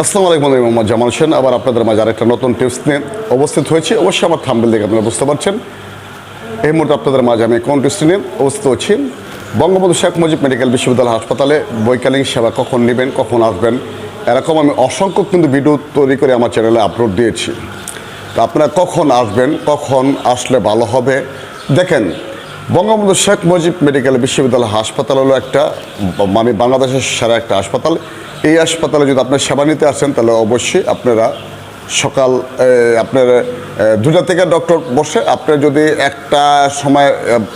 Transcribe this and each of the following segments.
আসসালামু আলাইকুম আমি মোহাম্মদ জামাল হোসেন। আবার আপনাদের মাঝে আরেকটা নতুন টিপস নিয়ে উপস্থিত হয়েছি। অবশ্যই আমার থাম্বেল দেখে আপনারা বুঝতে পারছেন। এই মুহূর্তে আপনাদের মাঝে আমি কোন টিপস নিয়ে অবস্থিত হচ্ছি? বঙ্গবন্ধু শেখ মুজিব মেডিকেল বিশ্ববিদ্যালয় হাসপাতালে বৈকালীন সেবা কখন নেবেন, কখন আসবেন? এরকম আমি অসংখ্য কিন্তু ভিডিও তৈরি করে আমার চ্যানেলে আপলোড দিয়েছি। তো আপনারা কখন আসবেন, কখন আসলে ভালো হবে? দেখেন, বঙ্গবন্ধু শেখ মুজিব মেডিকেল বিশ্ববিদ্যালয় হাসপাতাল হলো একটা মানে বাংলাদেশের সেরা একটা হাসপাতাল। এই হাসপাতালে যদি আপনার সেবা নিতে আসেন, তাহলে অবশ্যই আপনারা সকাল আপনার দুটা থেকে ডক্টর বসে আপনি যদি একটা সময়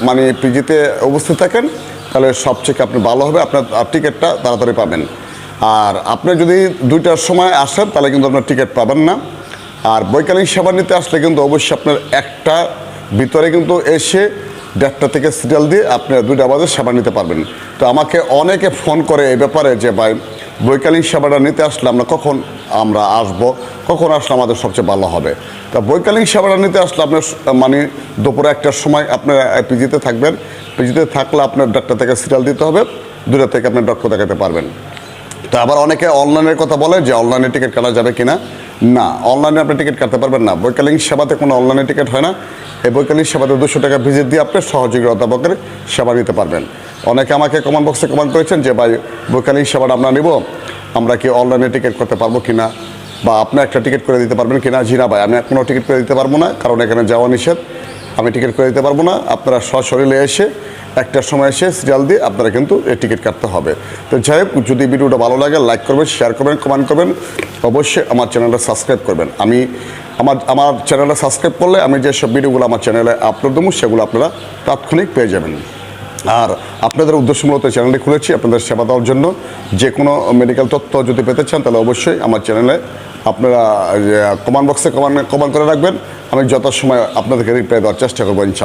মানে পিজিতে উপস্থিত থাকেন, তাহলে সবচেয়ে আপনি ভালো হবে, আপনার টিকিটটা তাড়াতাড়ি পাবেন। আর আপনি যদি দুইটার সময় আসেন, তাহলে কিন্তু আপনার টিকিট পাবেন না। আর বৈকালীন সেবা নিতে আসলে কিন্তু অবশ্যই আপনার একটা, ভিতরে কিন্তু এসে দেড়টা থেকে সিরিয়াল দিয়ে আপনি দুইটা বাজে সেবা নিতে পারবেন। তো আমাকে অনেকে ফোন করে এই ব্যাপারে যে, ভাই বৈকালীন সেবাটা নিতে আসলে আমরা কখন আমরা আসব, কখন আসলে আমাদের সবচেয়ে ভালো হবে। তা বৈকালীন সেবাটা নিতে আসলে আপনার মানে দুপুরে একটার সময় আপনার পিজিতে থাকবেন। পিজিতে থাকলে আপনার দেড়টা থেকে সিরিয়াল দিতে হবে দুটা থেকে আপনি ডক্টর দেখাতে পারবেন। তো আবার অনেকে অনলাইনের কথা বলে যে অনলাইনে টিকিট কাটা যাবে কিনা? না, অনলাইনে আপনি টিকিট কাটতে পারবেন না। বৈকালীন সেবাতে কোনো অনলাইনে টিকিট হয় না। এই বৈকালীন সেবাতে দুশো টাকা ভিজিট দিয়ে আপনি সহযোগী অধ্যাপকের সেবা নিতে পারবেন। অনেকে আমাকে কমেন্ট বক্সে কমেন্ট করেছেন যে, ভাই বৈকালীন সেবাটা আমরা নিব। আমরা কি অনলাইনে টিকিট করতে পারব কিনা? বা আপনি একটা টিকিট করে দিতে পারবেন কিনা? জি না, ভাই, আমি কোনো টিকিট করে দিতে পারব না, কারণ এখানে যাওয়া নিষেধ। আমি টিকিট করে দিতে পারব না। আপনারা সশরীরে এসে একটার সময় এসে সিরিয়াল দিয়ে আপনারা কিন্তু এই টিকিট কাটতে হবে। তো যাই হোক, যদি ভিডিওটা ভালো লাগে লাইক করবেন শেয়ার করবেন কমেন্ট করবেন। অবশ্যই আমার চ্যানেলটা সাবস্ক্রাইব করবেন। আমি আমার আমার চ্যানেলটা সাবস্ক্রাইব করলে আমি যেসব ভিডিওগুলো আমার চ্যানেলে আপলোড দেবো, সেগুলো আপনারা তাৎক্ষণিক পেয়ে যাবেন। আর আপনাদের উদ্দেশ্য মূলত চ্যানেলটি খুলেছি, আপনাদের সেবা দেওয়ার জন্য। যে কোনো মেডিকেল তথ্য যদি পেতে চান, তাহলে অবশ্যই আমার চ্যানেলে আপনারা কমেন্ট বক্সে কমেন্ট কমেন্ট করে রাখবেন। আমি যথাসময় সময় আপনাদেরকে রিপ্লাই দেওয়ার চেষ্টা করব, ইনশাল্লাহ।